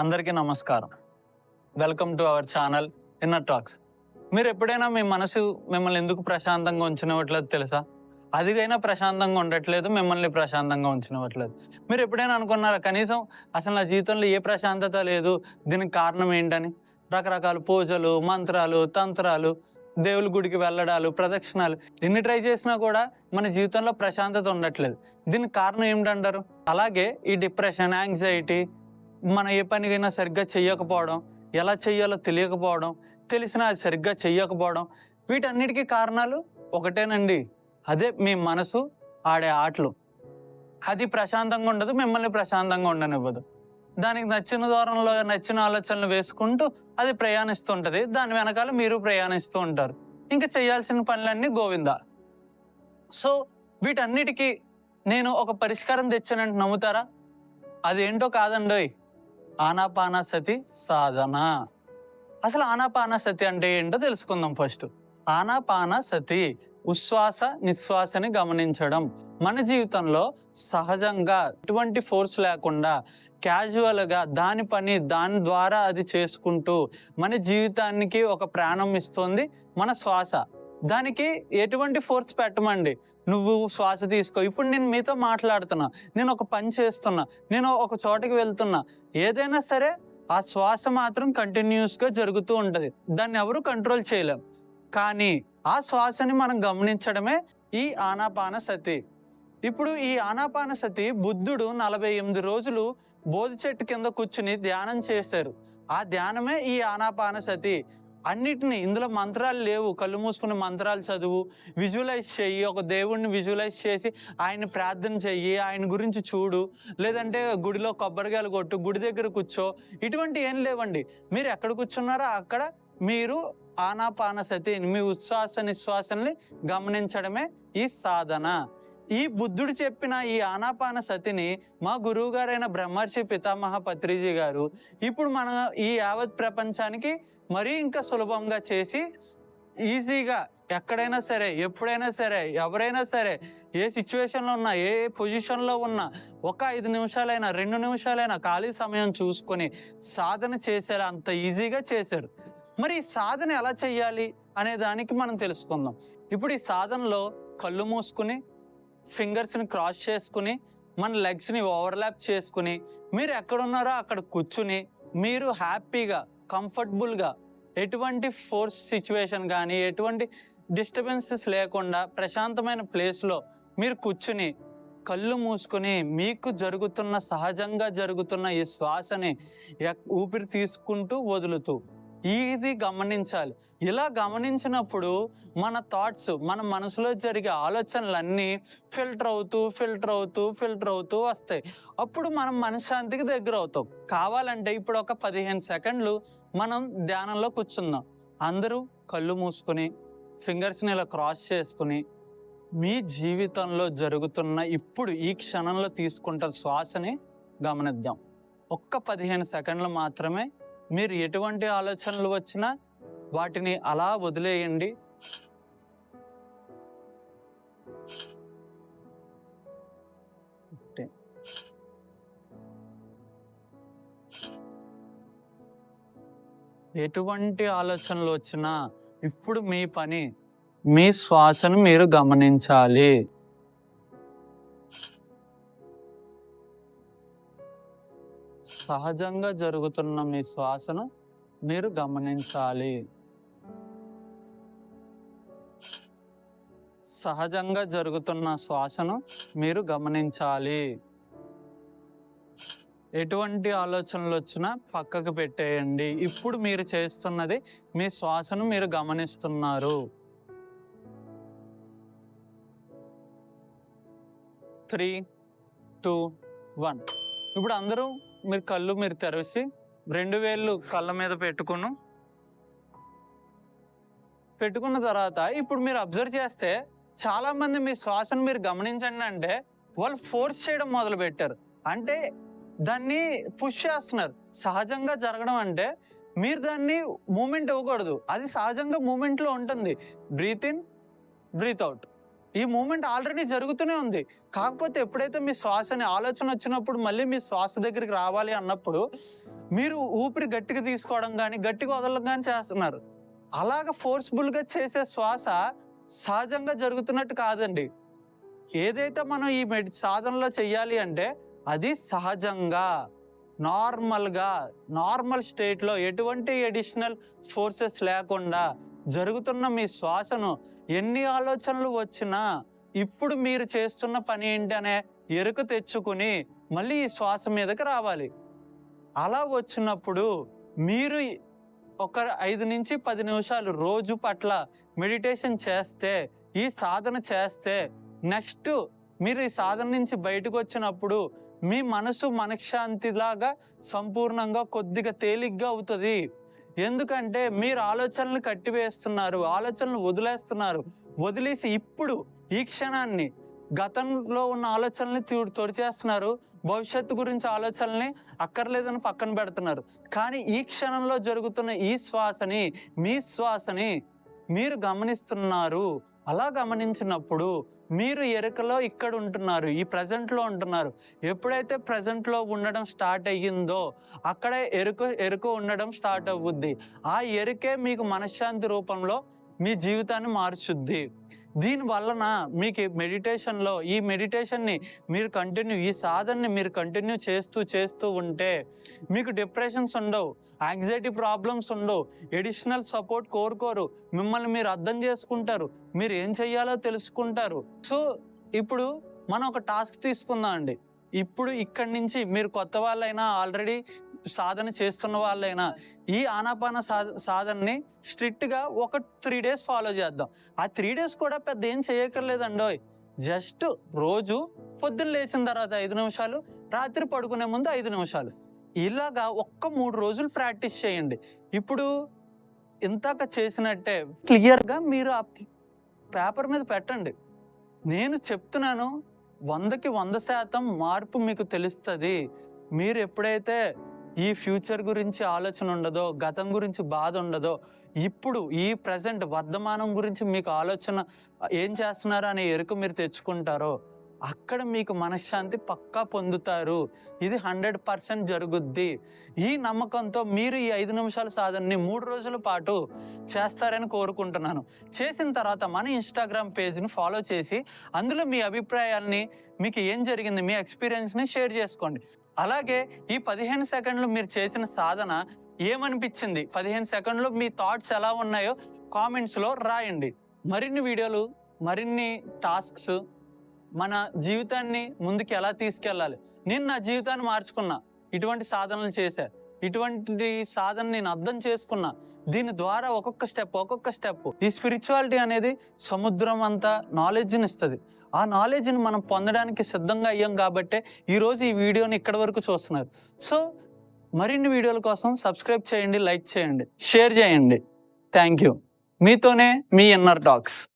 అందరికీ నమస్కారం. Welcome to our channel inner talks. మీరు ఎప్పుడైనా మీ మనసు మిమ్మల్ని ఎందుకు ప్రశాంతంగా ఉంచినట్లేదు తెలుసా? అదిగైనా ప్రశాంతంగా ఉండట్లేదు మిమ్మల్ని ప్రశాంతంగా ఉంచినట్లేదు మీరు ఎప్పుడైనా అనుకున్నారా కనీసం అసలు నా జీవితంలో ఏ ప్రశాంతత లేదు దీనికి కారణం ఏంటని? రకరకాల పూజలు మంత్రాలు తంత్రాలు దేవుల గుడికి వెళ్ళడాలు ప్రదక్షిణాలు ఎన్ని ట్రై చేసినా కూడా మన జీవితంలో ప్రశాంతత ఉండట్లేదు. దీనికి కారణం ఏమిటంటారు? అలాగే ఈ డిప్రెషన్ యాంగ్జైటీ మనం ఏ పనికైనా సరిగ్గా చెయ్యకపోవడం ఎలా చెయ్యాలో తెలియకపోవడం తెలిసినా అది సరిగ్గా చెయ్యకపోవడం వీటన్నిటికీ కారణాలు ఒకటేనండి. అదే మీ మనసు ఆడే ఆటలు. అది ప్రశాంతంగా ఉండదు మిమ్మల్ని ప్రశాంతంగా ఉండనివ్వదు. దానికి నచ్చిన దూరంలో నచ్చిన ఆలోచనలు వేసుకుంటూ అది ప్రయాణిస్తుంటుంది. దాని వెనకాల మీరు ప్రయాణిస్తూ ఉంటారు. ఇంకా చేయాల్సిన పనులన్నీ గోవిందా. సో వీటన్నిటికీ నేను ఒక పరిష్కారం తెచ్చానంటే నమ్ముతారా? అదేంటో కాదండోయ్. ఆనాపానసతి సాధన. అసలు ఆనాపానసతి అంటే ఏంటో తెలుసుకుందాం ఫస్ట్. ఆనాపానసతి ఉశ్వాస నిశ్వాసని గమనించడం. మన జీవితంలో సహజంగా ఎటువంటి ఫోర్స్ లేకుండా క్యాజువల్గా దాని పని దాని ద్వారా అది చేసుకుంటూ మన జీవితానికి ఒక ప్రాణం ఇస్తుంది. మన శ్వాస. దానికి ఎటువంటి ఫోర్స్ పెట్టమండి. నువ్వు శ్వాస తీసుకో. ఇప్పుడు నేను మీతో మాట్లాడుతున్నా. నేను ఒక పని చేస్తున్నా. నేను ఒక చోటకి వెళ్తున్నా. ఏదైనా సరే ఆ శ్వాస మాత్రం కంటిన్యూస్గా జరుగుతూ ఉంటుంది. దాన్ని ఎవరు కంట్రోల్ చేయలేం. కానీ ఆ శ్వాసని మనం గమనించడమే ఈ ఆనాపాన సతి. ఇప్పుడు ఈ ఆనాపాన సతి బుద్ధుడు నలభై ఎనిమిది రోజులు బోధి చెట్టు కింద కూర్చుని ధ్యానం చేశారు. ఆ ధ్యానమే ఈ ఆనాపాన సతి. అన్నిటిని ఇందులో మంత్రాలు లేవు. కళ్ళు మూసుకుని మంత్రాలు చదువు విజువలైజ్ చెయ్యి. ఒక దేవుడిని విజువలైజ్ చేసి ఆయన ప్రార్థన చెయ్యి ఆయన గురించి చూడు. లేదంటే గుడిలో కొబ్బరికాయలు కొట్టు గుడి దగ్గర కూర్చో. ఇటువంటి ఏం లేవండి. మీరు ఎక్కడ కూర్చున్నారో అక్కడ మీరు ఆనాపానసతి మీ ఉచ్ఛ్వాస నిశ్వాసల్ని గమనించడమే ఈ సాధన. ఈ బుద్ధుడు చెప్పిన ఈ ఆనాపాన సతిని మా గురువు గారైన బ్రహ్మర్షి పితామహ పత్రిజీ గారు ఇప్పుడు మన ఈ యావత్ ప్రపంచానికి మరీ ఇంకా సులభంగా చేసి ఈజీగా ఎక్కడైనా సరే ఎప్పుడైనా సరే ఎవరైనా సరే ఏ సిచ్యువేషన్లో ఉన్నా ఏ పొజిషన్లో ఉన్నా ఒక ఐదు నిమిషాలైనా రెండు నిమిషాలైనా ఖాళీ సమయం చూసుకొని సాధన చేశారు అంత ఈజీగా చేశారు. మరి ఈ సాధన ఎలా చేయాలి అనే దానికి మనం తెలుసుకుందాం. ఇప్పుడు ఈ సాధనలో కళ్ళు మూసుకుని ఫింగర్స్ని క్రాస్ చేసుకుని మన లెగ్స్ని ఓవర్లాప్ చేసుకుని మీరు ఎక్కడున్నారో అక్కడ కూర్చుని మీరు హ్యాపీగా కంఫర్టబుల్గా ఎటువంటి ఫోర్స్ సిచ్యువేషన్ కానీ ఎటువంటి డిస్టర్బెన్సెస్ లేకుండా ప్రశాంతమైన ప్లేస్లో మీరు కూర్చుని కళ్ళు మూసుకొని మీకు జరుగుతున్న సహజంగా జరుగుతున్న ఈ శ్వాసని ఎక్- ఊపిరి తీసుకుంటూ వదులుతూ ఇది గమనించాలి. ఇలా గమనించినప్పుడు మన థాట్స్ మన మనసులో జరిగే ఆలోచనలన్నీ ఫిల్టర్ అవుతూ ఫిల్టర్ అవుతూ ఫిల్టర్ అవుతూ వస్తాయి. అప్పుడు మనం మనశ్శాంతికి దగ్గర అవుతాం. కావాలంటే ఇప్పుడు ఒక పదిహేను సెకండ్లు మనం ధ్యానంలో కూర్చుందాం. అందరూ కళ్ళు మూసుకొని ఫింగర్స్ని ఇలా క్రాస్ చేసుకుని మీ జీవితంలో జరుగుతున్న ఇప్పుడు ఈ క్షణంలో తీసుకుంటున్న శ్వాసని గమనిద్దాం. ఒక్క పదిహేను సెకండ్లు మాత్రమే మీరు ఎటువంటి ఆలోచనలు వచ్చినా వాటిని అలా వదిలేయండి. ఎటువంటి ఆలోచనలు వచ్చినా ఇప్పుడు మీ పని మీ శ్వాసను మీరు గమనించాలి. సహజంగా జరుగుతున్న మీ శ్వాసను మీరు గమనించాలి. సహజంగా జరుగుతున్న శ్వాసను మీరు గమనించాలి. ఎటువంటి ఆలోచనలు వచ్చినా పక్కకు పెట్టేయండి. ఇప్పుడు మీరు చేస్తున్నది మీ శ్వాసను మీరు గమనిస్తున్నారు. Three two one. ఇప్పుడు అందరూ మీరు కళ్ళు మీరు తెరిచి రెండు వేళ్ళు కళ్ళ మీద పెట్టుకును పెట్టుకున్న తర్వాత ఇప్పుడు మీరు అబ్జర్వ్ చేస్తే చాలా మంది మీ శ్వాసను మీరు గమనించండి అంటే వాళ్ళు ఫోర్స్ చేయడం మొదలు పెట్టారు అంటే దాన్ని పుష్ చేస్తున్నారు. సహజంగా జరగడం అంటే మీరు దాన్ని మూమెంట్ ఇవ్వకూడదు. అది సహజంగా మూమెంట్లో ఉంటుంది. Breathe in breathe out. ఈ మూమెంట్ ఆల్రెడీ జరుగుతూనే ఉంది. కాకపోతే ఎప్పుడైతే మీ శ్వాస అనే ఆలోచన వచ్చినప్పుడు మళ్ళీ మీ శ్వాస దగ్గరికి రావాలి అన్నప్పుడు మీరు ఊపిరి గట్టిగా తీసుకోవడం కానీ గట్టిగా వదలడం కానీ చేస్తున్నారు. అలాగ ఫోర్స్ఫుల్గా చేసే శ్వాస సహజంగా జరుగుతున్నట్టు కాదండి. ఏదైతే మనం ఈ మెడి సాధనలో చెయ్యాలి అంటే అది సహజంగా నార్మల్గా నార్మల్ స్టేట్లో ఎటువంటి ఎడిషనల్ ఫోర్సెస్ లేకుండా జరుగుతున్న మీ శ్వాసను ఎన్ని ఆలోచనలు వచ్చినా ఇప్పుడు మీరు చేస్తున్న పని ఏంటి అనే ఎరుక తెచ్చుకుని మళ్ళీ ఈ శ్వాస మీదకి రావాలి. అలా వచ్చినప్పుడు మీరు ఒక ఐదు నుంచి పది నిమిషాలు రోజు పట్ల మెడిటేషన్ చేస్తే ఈ సాధన చేస్తే నెక్స్ట్ మీరు ఈ సాధన నుంచి బయటకు వచ్చినప్పుడు మీ మనసు మనశ్శాంతిలాగా సంపూర్ణంగా కొద్దిగా తేలిగ్గా అవుతుంది. ఎందుకంటే మీరు ఆలోచనలు కట్టివేస్తున్నారు ఆలోచనలు వదిలేస్తున్నారు. వదిలేసి ఇప్పుడు ఈ క్షణాన్ని గతంలో ఉన్న ఆలోచనల్ని తీ- తొడిచేస్తున్నారు. భవిష్యత్తు గురించి ఆలోచనల్ని అక్కర్లేదని పక్కన పెడుతున్నారు. కానీ ఈ క్షణంలో జరుగుతున్న ఈ శ్వాసని మీ శ్వాసని మీరు గమనిస్తున్నారు. అలా గమనించినప్పుడు మీరు ఎరుకలో ఇక్కడ ఉంటున్నారు ఈ ప్రజెంట్లో ఉంటున్నారు. ఎప్పుడైతే ప్రజెంట్లో ఉండడం స్టార్ట్ అయ్యిందో అక్కడే ఎరుక ఎరుక ఉండడం స్టార్ట్ అవుద్ది. ఆ ఎరుకే మీకు మనశ్శాంతి రూపంలో మీ జీవితాన్ని మార్చుద్ది. దీని వలన మీకు మెడిటేషన్లో ఈ మెడిటేషన్ని మీరు కంటిన్యూ ఈ సాధనని మీరు కంటిన్యూ చేస్తూ చేస్తూ ఉంటే మీకు డిప్రెషన్స్ ఉండవు యాంగ్జైటీ ప్రాబ్లమ్స్ ఉండవు ఎడిషనల్ సపోర్ట్ కోరుకోరు మిమ్మల్ని మీరు అర్థం చేసుకుంటారు మీరు ఏం చెయ్యాలో తెలుసుకుంటారు. సో ఇప్పుడు మనం ఒక టాస్క్ తీసుకుందాం అండి ఇప్పుడు ఇక్కడి నుంచి మీరు కొత్త వాళ్ళైనా ఆల్రెడీ సాధన చేస్తున్న వాళ్ళైనా ఈ ఆనాపాన సాధ సాధనని స్ట్రిక్ట్గా ఒక త్రీ డేస్ ఫాలో చేద్దాం. ఆ త్రీ డేస్ కూడా పెద్ద ఏం చేయక్కర్లేదండోయ్ జస్ట్ రోజు పొద్దున్న లేచిన తర్వాత ఐదు నిమిషాలు రాత్రి పడుకునే ముందు ఐదు నిమిషాలు. ఇలాగా ఒక్క మూడు రోజులు ప్రాక్టీస్ చేయండి. ఇప్పుడు ఇంతాక చేసినట్టే క్లియర్గా మీరు ఆ పేపర్ మీద పెట్టండి. నేను చెప్తున్నాను వందకి వంద శాతం మార్పు మీకు తెలుస్తుంది. మీరు ఎప్పుడైతే ఈ ఫ్యూచర్ గురించి ఆలోచన ఉండదో గతం గురించి బాధ ఉండదో ఇప్పుడు ఈ ప్రజెంట్ వర్ధమానం గురించి మీకు ఆలోచన ఏం చేస్తున్నారో అనే ఎరుక మీరు తెచ్చుకుంటారో అక్కడ మీకు మనశ్శాంతి పక్కా పొందుతారు. ఇది హండ్రెడ్ పర్సెంట్ జరుగుద్ది. ఈ నమ్మకంతో మీరు ఈ ఐదు నిమిషాల సాధనని మూడు రోజుల పాటు చేస్తారని కోరుకుంటున్నాను. చేసిన తర్వాత మన ఇన్స్టాగ్రామ్ పేజ్ని ఫాలో చేసి అందులో మీ అభిప్రాయాల్ని మీకు ఏం జరిగింది మీ ఎక్స్పీరియన్స్ని షేర్ చేసుకోండి. అలాగే ఈ పదిహేను సెకండ్లు మీరు చేసిన సాధన ఏమనిపించింది? పదిహేను సెకండ్లు మీ థాట్స్ ఎలా ఉన్నాయో కామెంట్స్లో రాయండి. మరిన్ని వీడియోలు మరిన్ని టాస్క్స్ మన జీవితాన్ని ముందుకు ఎలా తీసుకెళ్ళాలి? నేను నా జీవితాన్ని మార్చుకున్నా. ఇటువంటి సాధనలు చేశా. ఇటువంటి సాధన నేను అర్థం చేసుకున్నా. దీని ద్వారా ఒక్కొక్క స్టెప్ ఒక్కొక్క స్టెప్. ఈ స్పిరిచువాలిటీ అనేది సముద్రం అంతా నాలెడ్జ్ని ఇస్తుంది. ఆ నాలెడ్జ్ని మనం పొందడానికి సిద్ధంగా అయ్యాం కాబట్టే ఈరోజు ఈ వీడియోని ఇక్కడి వరకు చూస్తున్నారు. సో మరిన్ని వీడియోల కోసం సబ్స్క్రైబ్ చేయండి లైక్ చేయండి షేర్ చేయండి. థ్యాంక్ యూ మీతోనే మీ ఇన్నర్ టాక్స్